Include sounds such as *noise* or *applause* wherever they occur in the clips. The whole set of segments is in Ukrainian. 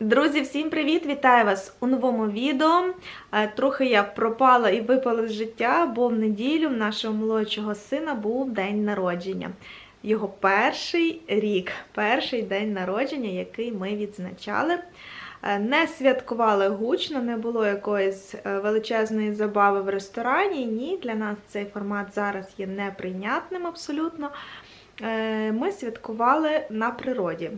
Друзі, всім привіт! Вітаю вас у новому відео. Е, Трохи я пропала і випала з життя, бо в неділю в нашого молодшого сина був день народження. Його перший рік, перший день народження, який ми відзначали. Е, Не святкували гучно, не було якоїсь е, величезної забави в ресторані. Ні, для нас цей формат зараз є неприйнятним абсолютно. Ми святкували на природі.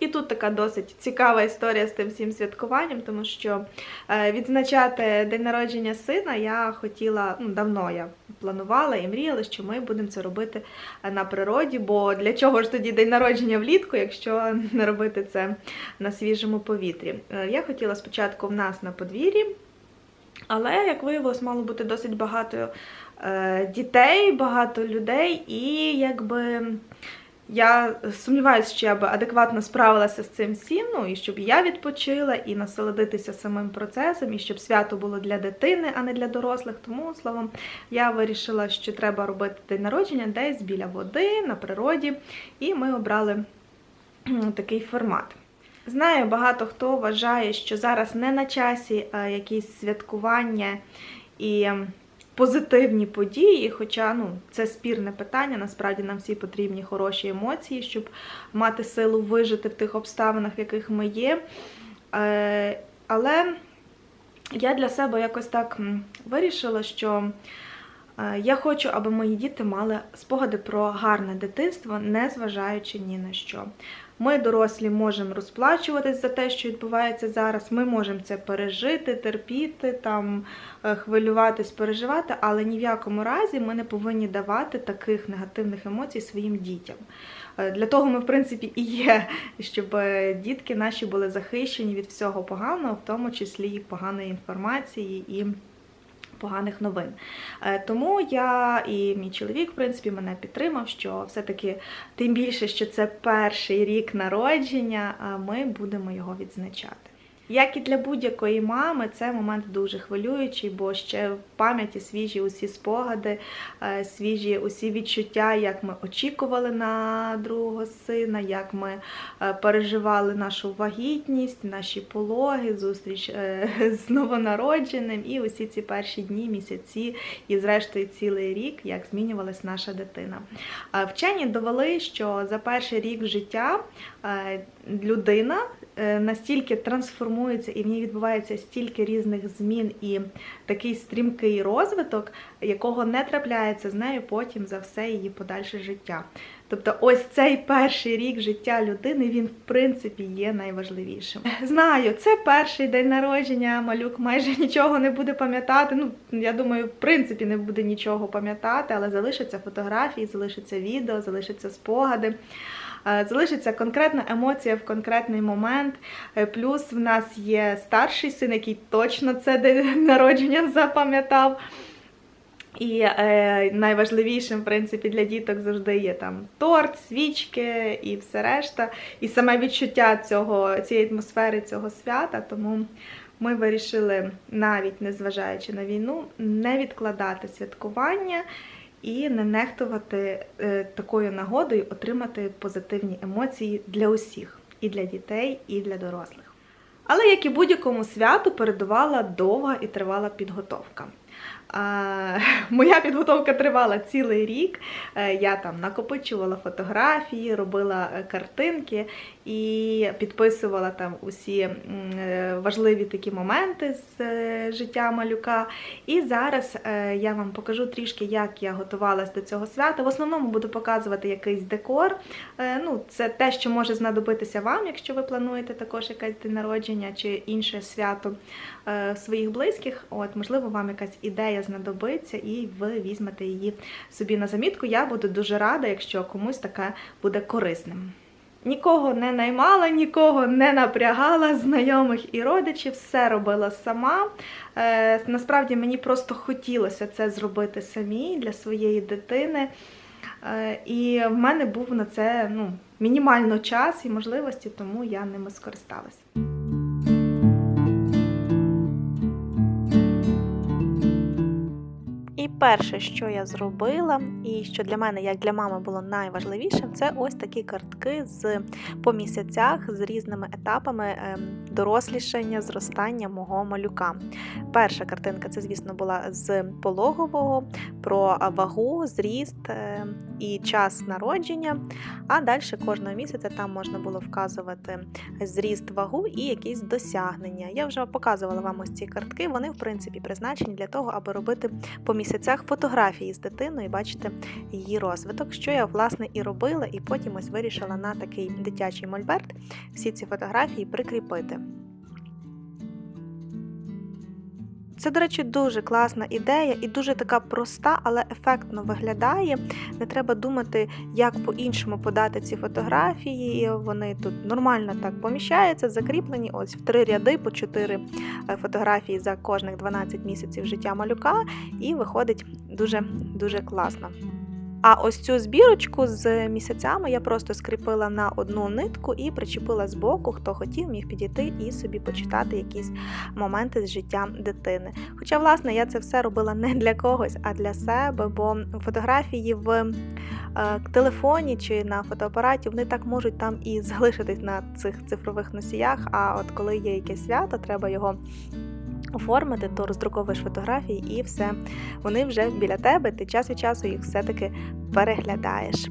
І тут така досить цікава історія з тим всім святкуванням, тому що е, відзначати день народження сина я хотіла, ну давно я планувала і мріяла, що ми будемо це робити е, на природі. Бо для чого ж тоді день народження влітку, якщо *laughs* не робити це на свіжому повітрі? Е, Я хотіла спочатку в нас на подвір'ї, але як виявилось, мало бути досить багато дітей, багато людей, і якби. Я сумніваюся, що я би адекватно справилася з цим всім, ну і щоб я відпочила, і насолодитися самим процесом, і щоб свято було для дитини, а не для дорослих. Тому, словом, я вирішила, що треба робити день народження десь біля води, на природі, і ми обрали такий формат. Знаю, багато хто вважає, що зараз не на часі е, якісь святкування і позитивні події, хоча ну, це спірне питання, насправді нам всі потрібні хороші емоції, щоб мати силу вижити в тих обставинах, в яких ми є. Е, Але я для себе якось так вирішила, що я хочу, аби мої діти мали спогади про гарне дитинство, не зважаючи ні на що. Ми, дорослі, можемо розплачуватись за те, що відбувається зараз. Ми можемо це пережити, терпіти, там, е, хвилюватись, переживати, але ні в якому разі ми не повинні давати таких негативних емоцій своїм дітям. Е, Для того ми, в принципі, і є, щоб е, дітки наші були захищені від всього поганого, в тому числі і поганої інформації і поганих новин. Е, Тому я і мій чоловік, в принципі, мене підтримав, що все-таки тим більше, що це перший рік народження, ми будемо його відзначати. Як і для будь-якої мами, це момент дуже хвилюючий, бо ще в пам'яті свіжі усі спогади, е, свіжі усі відчуття, як ми очікували на другого сина, як ми е, переживали нашу вагітність, наші пологи, зустріч е, *laughs* з новонародженим і усі ці перші дні, місяці і, зрештою, цілий рік, як змінювалась наша дитина. Вчені довели, що за перший рік життя людина настільки трансформується і в ній відбувається стільки різних змін і такий стрімкий розвиток, якого не трапляється з нею потім за все її подальше життя. Тобто, ось цей перший рік життя людини він в принципі є найважливішим. Знаю, це перший день народження. Малюк майже нічого не буде пам'ятати. Ну я думаю, в принципі не буде нічого пам'ятати, але залишаться фотографії, залишиться відео, залишаться спогади. Е, Залишиться конкретна емоція в конкретний момент. Е, Плюс в нас є старший син, який точно це *laughs* народження запам'ятав. І е, найважливішим, в принципі, для діток завжди є там торт, свічки і все решта. І саме відчуття цього, цієї атмосфери, цього свята. Тому ми вирішили, навіть незважаючи на війну, не відкладати святкування і не нехтувати е, такою нагодою отримати позитивні емоції для усіх, і для дітей, і для дорослих. Але як і будь-якому святу передувала довга і тривала підготовка. *laughs* Моя підготовка тривала цілий рік. Е, Я там накопичувала фотографії, робила е, картинки і підписувала там усі е, важливі такі моменти з життя малюка. І зараз я вам покажу трішки, як я готувалась до цього свята. В основному буду показувати якийсь декор. Ну, це те, що може знадобитися вам, якщо ви плануєте також якесь день народження чи інше свято своїх близьких. От, можливо, вам якась ідея знадобиться, і ви візьмете її собі на замітку. Я буду дуже рада, якщо комусь таке буде корисним. Нікого не наймала, нікого не напрягала, знайомих і родичів, все робила сама. Е, насправді мені просто хотілося це зробити самій для своєї дитини. Е, і в мене був на це ну, мінімально час і можливості, тому я ними скористалася. І перше, що я зробила, і що для мене, як для мами, було найважливішим, це ось такі картки з по місяцях з різними етапами ем, дорослішання, зростання мого малюка. Перша картинка це, звісно, була з пологового про вагу, зріст е, і час народження. А далі кожного місяця там можна було вказувати зріст вагу і якісь досягнення. Я вже показувала вам ось ці картки. Вони, в принципі, призначені для того, аби робити по місяцях фотографії з дитиною і бачити її розвиток, що я власне і робила, і потім ось вирішила на такий дитячий мольберт всі ці фотографії прикріпити. Це, до речі, дуже класна ідея і дуже така проста, але ефектно виглядає. Не треба думати, як по-іншому подати ці фотографії. Вони тут нормально так поміщаються, закріплені ось в три ряди по чотири е, фотографії за кожних 12 місяців життя малюка, і виходить дуже дуже класно. А ось цю збірочку з місяцями я просто скріпила на одну нитку і причепила з боку, хто хотів, міг підійти і собі почитати якісь моменти з життя дитини. Хоча, власне, я це все робила не для когось, а для себе, бо фотографії в е, телефоні чи на фотоапараті вони так можуть там і залишитись на цих цифрових носіях. А от коли є якесь свято, треба його оформити, то роздруковуєш фотографії і все. Вони вже біля тебе, ти час від часу їх все-таки переглядаєш.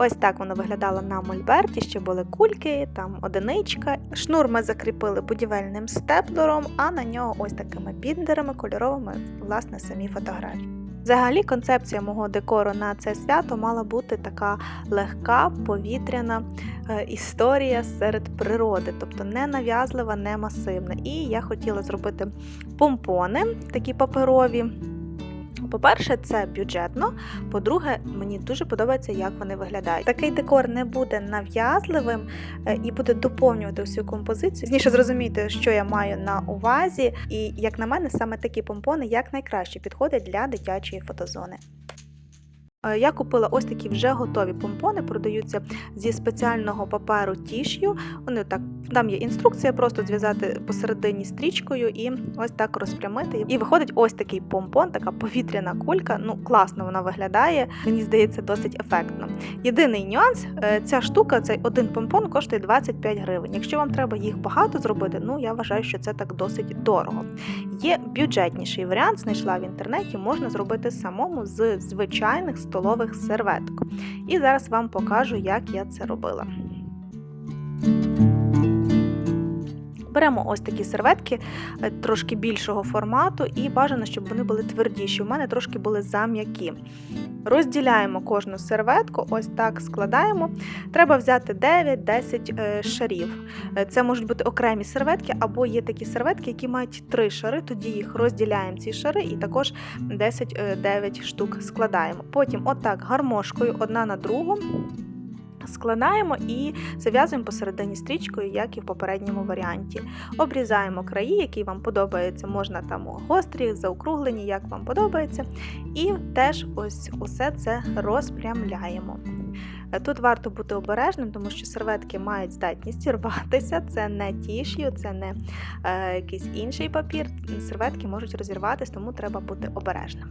Ось так воно виглядало на мольберті, ще були кульки, там одиничка. Шнур ми закріпили будівельним степлером, а на нього ось такими біндерами кольоровими, власне, самі фотографії. Взагалі, концепція мого декору на це свято мала бути така легка, повітряна е, історія серед природи, тобто не нав'язлива, не масивна. І я хотіла зробити помпони, такі паперові. По-перше, це бюджетно. По-друге, мені дуже подобається, як вони виглядають. Такий декор не буде нав'язливим е, і буде доповнювати всю композицію. Пізніше зрозуміти, що я маю на увазі, і як на мене, саме такі помпони якнайкраще підходять для дитячої фотозони. Е, Я купила ось такі вже готові помпони, продаються зі спеціального паперу тіш'ю. Вони так там є інструкція, просто зв'язати посередині стрічкою і ось так розпрямити. І виходить ось такий помпон, така повітряна кулька. Ну класно вона виглядає. Мені здається, досить ефектно. Єдиний нюанс: е, ця штука, цей один помпон коштує 25 гривень. Якщо вам треба їх багато зробити, ну я вважаю, що це так досить дорого. Є бюджетніший варіант, знайшла в інтернеті, можна зробити самому з звичайних столових серветок. І зараз вам покажу, як я це робила. Беремо ось такі серветки е, трошки більшого формату, і бажано, щоб вони були твердіші. У мене трошки були зам'які. Розділяємо кожну серветку, ось так складаємо. Треба взяти 9-10 е, шарів. Е, Це можуть бути окремі серветки, або є такі серветки, які мають 3 шари, тоді їх розділяємо ці шари і також 10-9 штук складаємо. Потім, отак, гармошкою одна на другу. Складаємо і зав'язуємо посередині стрічкою, як і в попередньому варіанті. Обрізаємо краї, які вам подобаються, можна там гострі, заокруглені, як вам подобається. І теж ось усе це розпрямляємо. Тут варто бути обережним, тому що серветки мають здатність рватися. Це не тіш'ю, це не е, якийсь інший папір. Серветки можуть розірватися, тому треба бути обережним.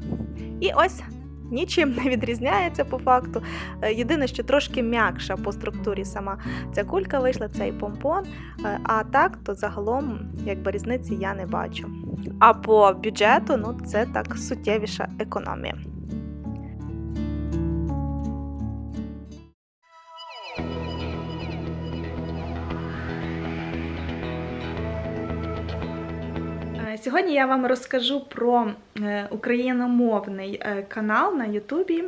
І ось нічим не відрізняється по факту. Е, Єдине, що трошки м'якша по структурі сама ця кулька вийшла, цей помпон. Е, А так, то загалом якби різниці я не бачу. А по бюджету, ну це так суттєвіша економія. Сьогодні я вам розкажу про е, україномовний е, канал на Ютубі.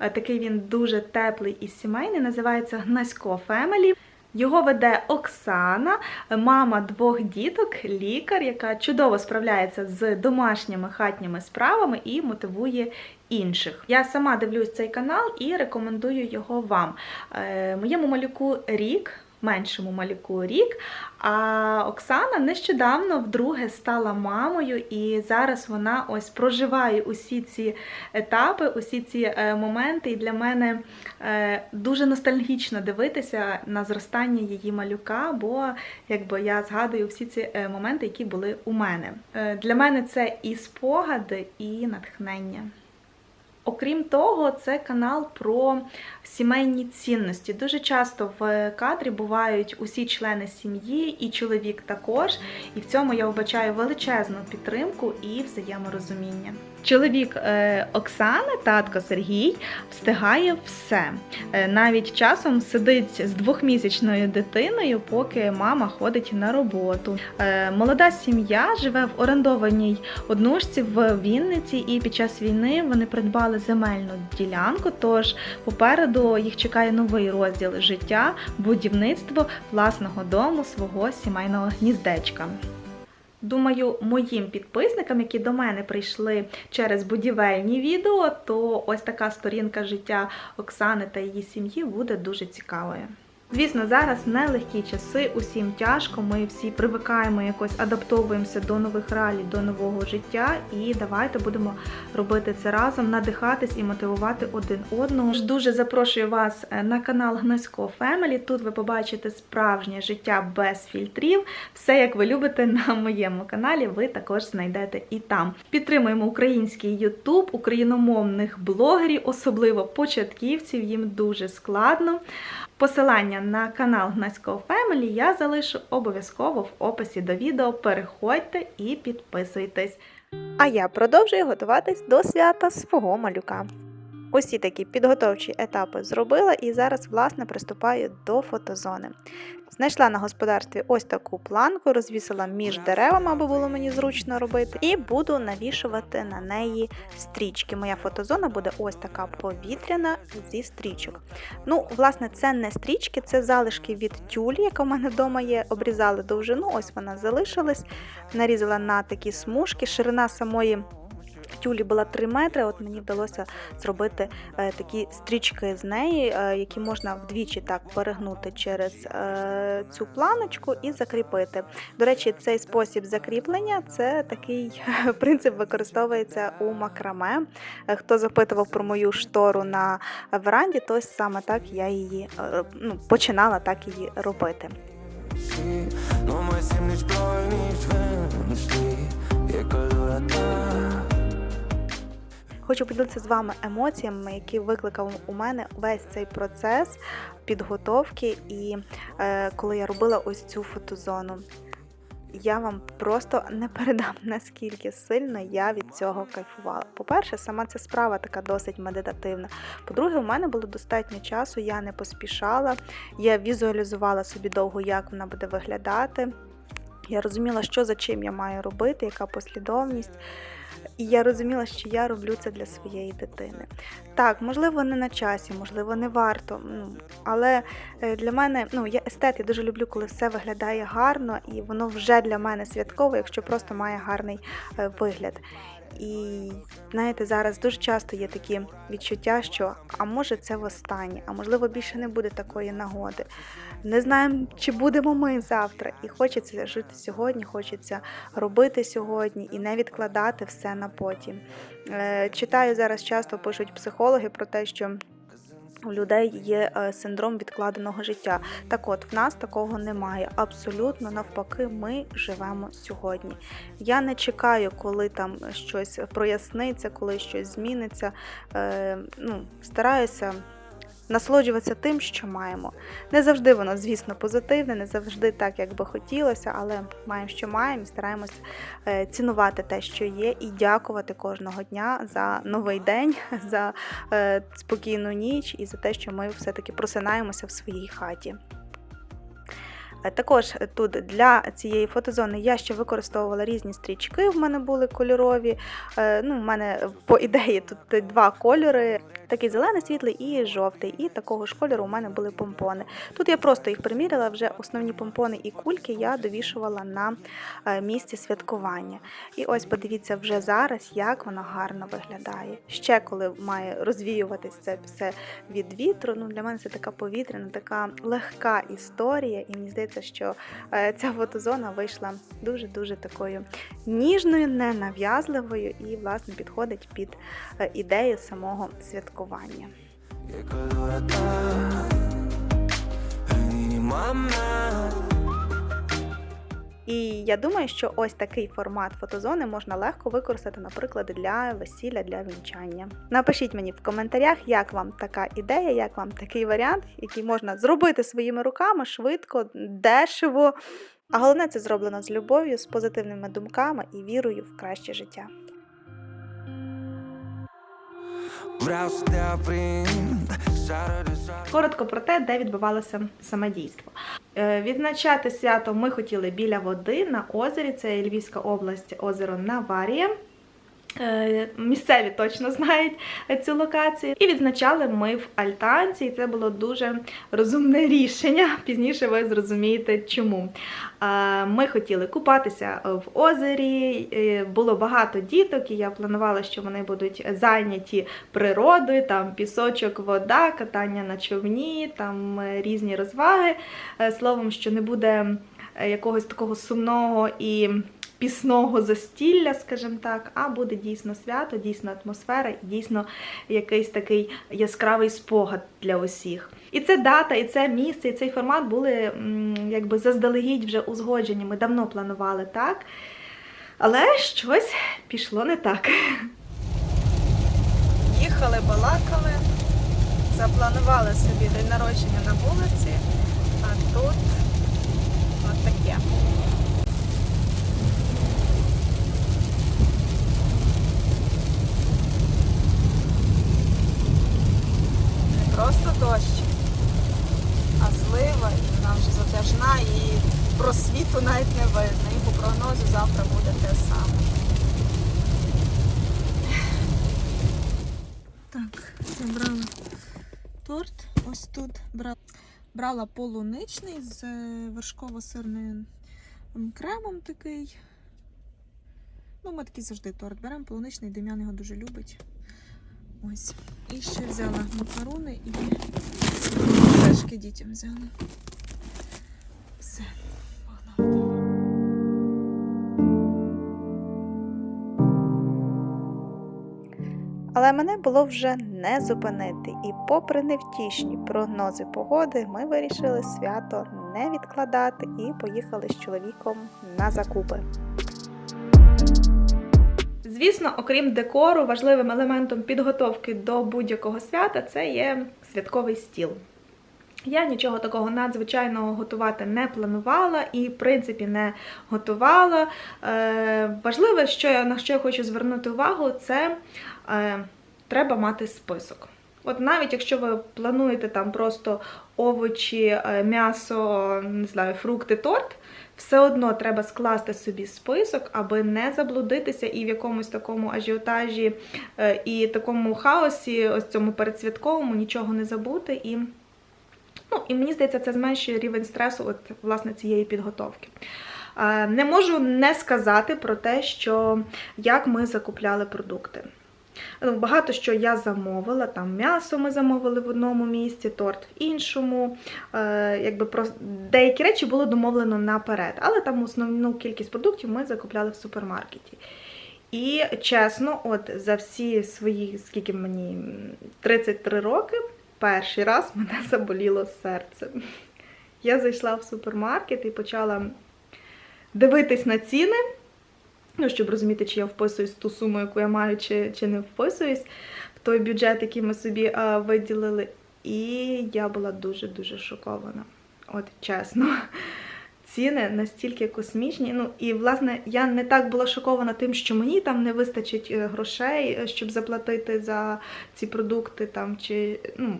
Е, Такий він дуже теплий і сімейний, називається Гнасько Фемелі. Його веде Оксана, мама двох діток, лікар, яка чудово справляється з домашніми хатніми справами і мотивує інших. Я сама дивлюсь цей канал і рекомендую його вам. Моєму малюку рік. Меншому малюку рік. А Оксана нещодавно вдруге стала мамою, і зараз вона ось проживає усі ці етапи, усі ці е, моменти. І для мене е, дуже ностальгічно дивитися на зростання її малюка, бо якби я згадую всі ці е, моменти, які були у мене. Для мене це і спогади, і натхнення. Окрім того, це канал про сімейні цінності. Дуже часто в кадрі бувають усі члени сім'ї, і чоловік також. І в цьому я вбачаю величезну підтримку і взаєморозуміння. Чоловік е, Оксани, татко Сергій, встигає все. Е, навіть часом сидить з двохмісячною дитиною, поки мама ходить на роботу. Е, молода сім'я живе в орендованій однушці в Вінниці, і під час війни вони придбали земельну ділянку. Тож попереду їх чекає новий розділ життя, будівництво власного дому, свого сімейного гніздечка. Думаю, моїм підписникам, які до мене прийшли через будівельні відео, то ось така сторінка життя Оксани та її сім'ї буде дуже цікавою. Звісно, зараз нелегкі часи, усім тяжко. Ми всі привикаємо, якось адаптовуємося до нових реалій, до нового життя. І давайте будемо робити це разом, надихатись і мотивувати один одного. Ж Дуже запрошую вас е, на канал Гнесько Фемелі. Тут ви побачите справжнє життя без фільтрів. Все як ви любите на моєму каналі. Ви також знайдете і там. Підтримуємо український Ютуб, україномовних блогерів, особливо початківців. Їм дуже складно. Посилання на канал Гнацького Фемелі я залишу обов'язково в описі до відео. Переходьте і підписуйтесь. А я продовжую готуватись до свята свого малюка. Усі такі підготовчі етапи зробила і зараз, власне, приступаю до фотозони. Знайшла на господарстві ось таку планку, розвісила між деревами, аби було мені зручно робити, і буду навішувати на неї стрічки. Моя фотозона буде ось така повітряна зі стрічок. Ну, власне, це не стрічки, це залишки від тюлі, яка в мене вдома є. Обрізали довжину, ось вона залишилась. Нарізала на такі смужки. Ширина самої тюлі була 3 метри. От мені вдалося зробити е, такі стрічки з неї, е, які можна вдвічі так перегнути через е, цю планочку і закріпити. До речі, цей спосіб закріплення це такий *laughs* принцип використовується у макраме. Хто запитував про мою штору на веранді, то саме так я її ну, починала так її робити. No mai simt nici ploi, nici vânt, știi E căldura ta Хочу поділитися з вами емоціями, які викликав у мене весь цей процес підготовки, і е, коли я робила ось цю фотозону. Я вам просто не передам, наскільки сильно я від цього кайфувала. По-перше, сама ця справа така досить медитативна. По-друге, у мене було достатньо часу, я не поспішала, я візуалізувала собі довго, як вона буде виглядати. Я розуміла, що за чим я маю робити, яка послідовність. І я розуміла, що я роблю це для своєї дитини. Так, можливо, не на часі, можливо, не варто. Ну, але е, для мене, ну, я естет, я дуже люблю, коли все виглядає гарно, і воно вже для мене святкове, якщо просто має гарний е, вигляд. І знаєте, зараз дуже часто є такі відчуття, що а може це востаннє, а можливо більше не буде такої нагоди. Не знаємо, чи будемо ми завтра. І хочеться жити сьогодні, хочеться робити сьогодні і не відкладати все на потім. Е, Читаю зараз часто пишуть психологи про те, що. У людей є е, синдром відкладеного життя. Так от, в нас такого немає. Абсолютно навпаки, ми живемо сьогодні. Я не чекаю, коли там щось проясниться, коли щось зміниться. Е, ну, стараюся насолоджуватися тим, що маємо. Не завжди воно, звісно, позитивне, не завжди так, як би хотілося, але маємо, що маємо, і стараємось е, цінувати те, що є, і дякувати кожного дня за новий день, *laughs* за е, спокійну ніч і за те, що ми все-таки просинаємося в своїй хаті. Е, Також тут для цієї фотозони я ще використовувала різні стрічки. В мене були кольорові. Е, Ну, в мене по ідеї тут два кольори: такий зелений світлий і жовтий. І такого ж кольору у мене були помпони. Тут я просто їх приміряла, вже основні помпони і кульки я довішувала на е, місці святкування. І ось подивіться вже зараз, як воно гарно виглядає. Ще коли має розвіюватись це все від вітру. Ну для мене це така повітряна, така легка історія, і мені здається, що е, ця фотозона вийшла дуже дуже такою ніжною, ненав'язливою і власне підходить під е, ідею самого святкування. E І я думаю, що ось такий формат фотозони можна легко використати, наприклад, для весілля, для вінчання. Напишіть мені в коментарях, як вам така ідея, як вам такий варіант, який можна зробити своїми руками швидко, дешево. А головне, це зроблено з любов'ю, з позитивними думками і вірою в краще життя. Коротко про те, де відбувалося саме дійство. Е, Відзначати свято ми хотіли біля води на озері. Це Львівська область, озеро Наварія. Е, Місцеві точно знають цю локацію. І відзначали ми в Альтанці, і це було дуже розумне рішення. Пізніше ви зрозумієте, чому. Е, Ми хотіли купатися в озері. е, Було багато діток, і я планувала, що вони будуть зайняті природою, там пісочок, вода, катання на човні, там різні розваги. Словом, що не буде якогось такого сумного і пісного застілля, скажімо так, а буде дійсно свято, дійсно атмосфера, і дійсно якийсь такий яскравий спогад для усіх. І це дата, і це місце, і цей формат були якби заздалегідь вже узгоджені. Ми давно планували так. Але щось пішло не так. Їхали, балакали, запланували собі день народження на вулиці, а тут от таке. Не просто дощ, а злива, і вона вже затяжна, і просвіту навіть не видно. І по прогнозу завтра буде те саме. Так, забрала торт. Ось тут брала, брала полуничний з е, вершково-сирним кремом такий. Ну, ми такий завжди торт беремо, полуничний, Дем'ян його дуже любить. Ось. І ще взяла макарони і флешки дітям взяла. Все. Але мене було вже не зупинити, і попри невтішні прогнози погоди, ми вирішили свято не відкладати і поїхали з чоловіком на закупи. Звісно, окрім декору, важливим елементом підготовки до будь-якого свята це є святковий стіл. Я нічого такого надзвичайного готувати не планувала і, в принципі, не готувала. Е, важливе, що на що я хочу звернути увагу, це е, треба мати список. От навіть якщо ви плануєте там просто овочі, е, м'ясо, не знаю, фрукти, торт, все одно треба скласти собі список, аби не заблудитися і в якомусь такому ажіотажі е, і такому хаосі, ось цьому передсвятковому, нічого не забути. І, ну, і мені здається, це зменшує рівень стресу от, власне, цієї підготовки. Е, Не можу не сказати про те, що як ми закупляли продукти. Ну, Багато що я замовила, там м'ясо ми замовили в одному місці, торт в іншому. Е, деякі речі було домовлено наперед, але там основну кількість продуктів ми закупляли в супермаркеті. І чесно, от за всі свої, скільки мені 33 роки, перший раз *laughs* мене заболіло серце. Я зайшла в супермаркет і почала дивитись на ціни. Ну, щоб розуміти, чи я вписуюсь в ту суму, яку я маю, чи, чи не вписуюсь в той бюджет, який ми собі а, виділили. І я була дуже-дуже шокована. От чесно. Ціни настільки космічні. Ну і власне я не так була шокована тим, що мені там не вистачить е, грошей, е, щоб заплатити за ці продукти там чи ну.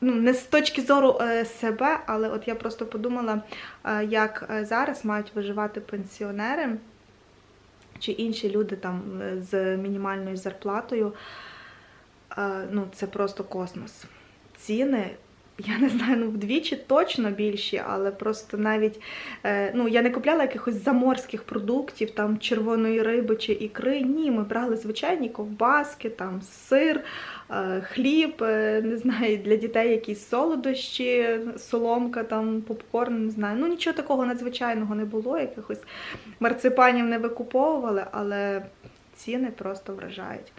Ну, не з точки зору е, себе, але от я просто подумала, як зараз мають виживати пенсіонери чи інші люди там е, з мінімальною зарплатою. Е, Ну, це просто космос. Ціни, я не знаю, ну вдвічі точно більші, але просто навіть е, ну, я не купляла якихось заморських продуктів, там червоної риби чи ікри. Ні, ми брали звичайні ковбаски, там сир, е, хліб, е, не знаю, для дітей якісь солодощі, соломка, там попкорн, не знаю. Ну нічого такого надзвичайного не було, якихось марципанів не викуповували, але ціни просто вражають.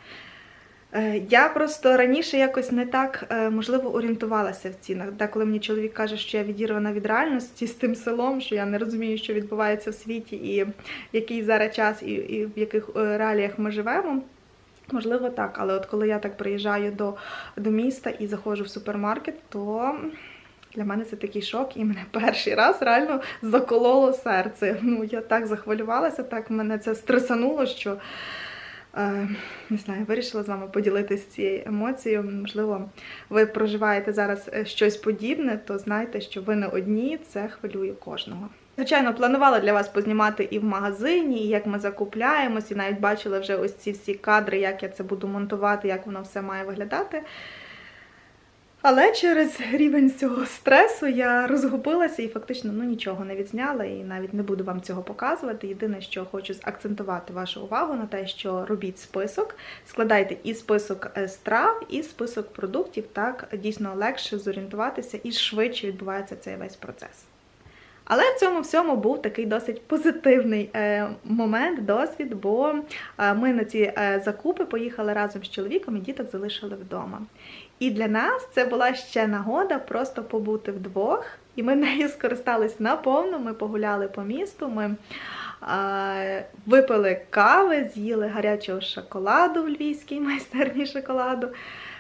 Е, Я просто раніше якось не так е, можливо орієнтувалася в цінах. Деколи мені чоловік каже, що я відірвана від реальності з тим селом, що я не розумію, що відбувається в світі, і який зараз час, і, і в яких е, реаліях ми живемо. Можливо, так, але от коли я так приїжджаю до, до міста і заходжу в супермаркет, то для мене це такий шок, і мене перший раз реально закололо серце. Ну, я так захвилювалася, так мене це стресануло, що не знаю, вирішила з вами поділитися цією емоцією. Можливо, ви проживаєте зараз е, щось подібне, то знайте, що ви не одні, це хвилює кожного. Звичайно, планувала для вас познімати і в магазині, і як ми закупляємось, і навіть бачила вже ось ці всі кадри, як я це буду монтувати, як воно все має виглядати. Але через рівень цього стресу я розгубилася і фактично ну, нічого не відзняла, і навіть не буду вам цього показувати. Єдине, що хочу акцентувати вашу увагу на те, що робіть список, складайте і список е, страв, і список продуктів. Так дійсно легше зорієнтуватися і швидше відбувається цей весь процес. Але в цьому всьому був такий досить позитивний е, момент, досвід, бо е, ми на ці закупи поїхали разом з чоловіком і діток залишили вдома. І для нас це була ще нагода просто побути вдвох, і ми нею скористались наповну. Ми погуляли по місту. Ми е, випили кави, з'їли гарячого шоколаду в львівській *laughs* майстерні шоколаду,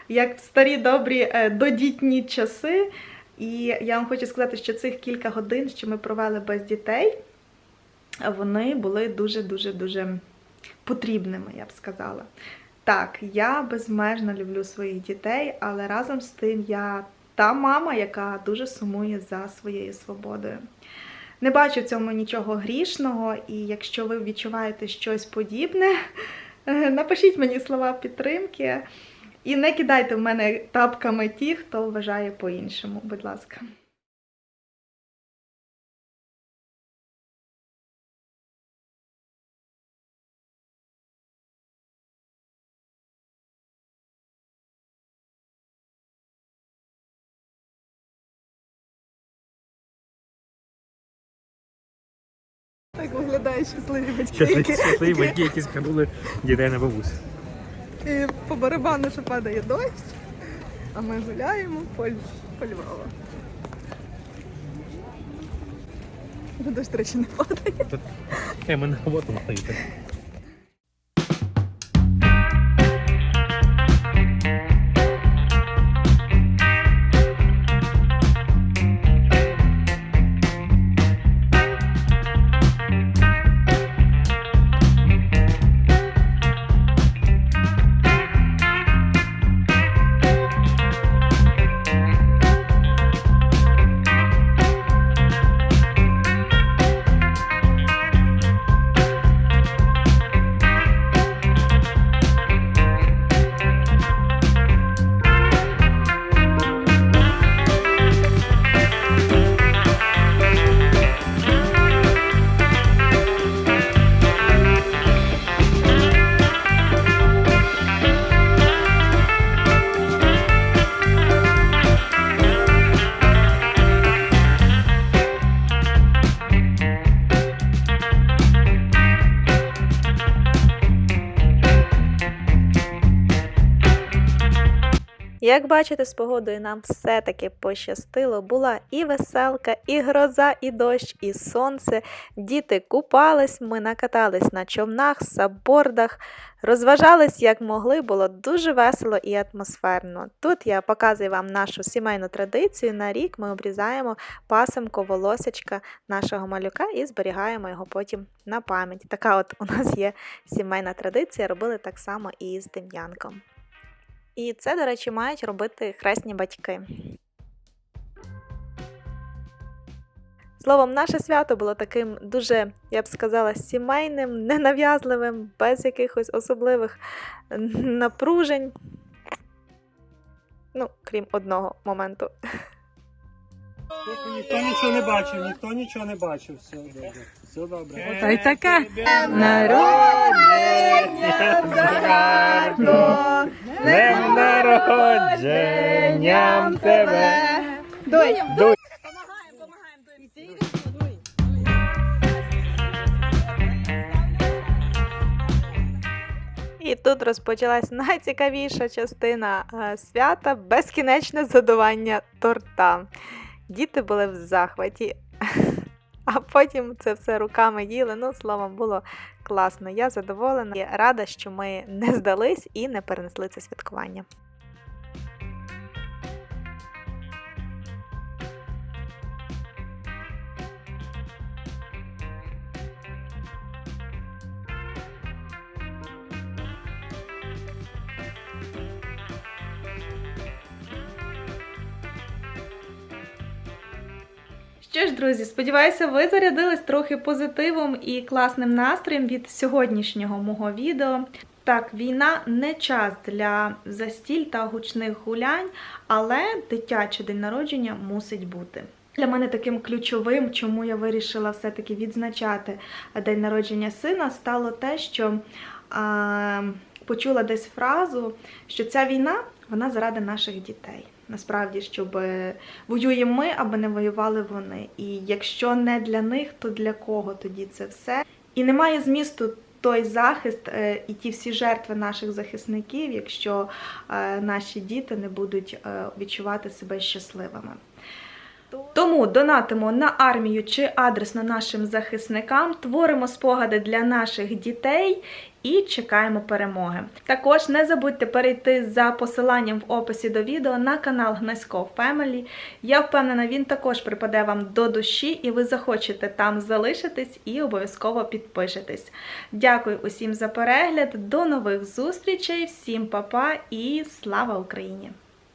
як в старі добрі е, додітні часи. І я вам хочу сказати, що цих кілька годин, що ми провели без дітей, вони були дуже-дуже дуже потрібними, я б сказала. Так, я безмежно люблю своїх дітей, але разом з тим я та мама, яка дуже сумує за своєю свободою. Не бачу в цьому нічого грішного, і якщо ви відчуваєте щось подібне, *laughs* напишіть мені слова підтримки. І не кидайте в мене тапками ті, хто вважає по-іншому, будь ласка. Так щасливі батьки. Щасливі, щасливі батьки, які скинули дітей на бабусь. І по барабану, що падає дощ, а ми гуляємо по, Ль- по Львову. Ну, Дощ, до речі, не падає. Е, ми на роботу мали Як бачите, з погодою нам все-таки пощастило. Була і веселка, і гроза, і дощ, і сонце. Діти купались, ми накатались на човнах, саббордах, розважались як могли, було дуже весело і атмосферно. Тут я показую вам нашу сімейну традицію. На рік ми обрізаємо пасемко волосечка нашого малюка і зберігаємо його потім на пам'ять. Така от у нас є сімейна традиція, робили так само і з Дем'янком. І це, до речі, мають робити хресні батьки. Словом, наше свято було таким дуже, я б сказала, сімейним, ненав'язливим, без якихось особливих напружень. Ну, крім одного моменту. Ніхто нічого не бачив, ніхто нічого не бачив. Все добре. Все добре. Та й таке. Днем народженням тебе. Дуй! Дуй. І тут розпочалась найцікавіша частина е, свята безкінечне задування торта. Діти були в захваті, а потім це все руками їли. Ну, словом, було класно. Я задоволена і рада, що ми не здались і не перенесли це святкування. Друзі, сподіваюся, ви зарядились трохи позитивом і класним настроєм від сьогоднішнього мого відео. Так, війна не час для застіль та гучних гулянь, але дитячий день народження мусить бути. Для мене таким ключовим, чому я вирішила все-таки відзначати день народження сина, стало те, що а, почула десь фразу, що ця війна вона заради наших дітей. Насправді, щоб е, воюємо ми, аби не воювали вони. І якщо не для них, то для кого тоді це все? І немає змісту той захист е, і ті всі жертви наших захисників, якщо е, наші діти не будуть відчувати себе щасливими. Тому донатимо на армію чи адресно нашим захисникам, творимо спогади для наших дітей і чекаємо перемоги. Також не забудьте перейти за посиланням в описі до відео на канал Гнасько Family. Я впевнена, він також припаде вам до душі, і ви захочете там залишитись і обов'язково підпишетесь. Дякую усім за перегляд, до нових зустрічей, всім па-па і слава Україні!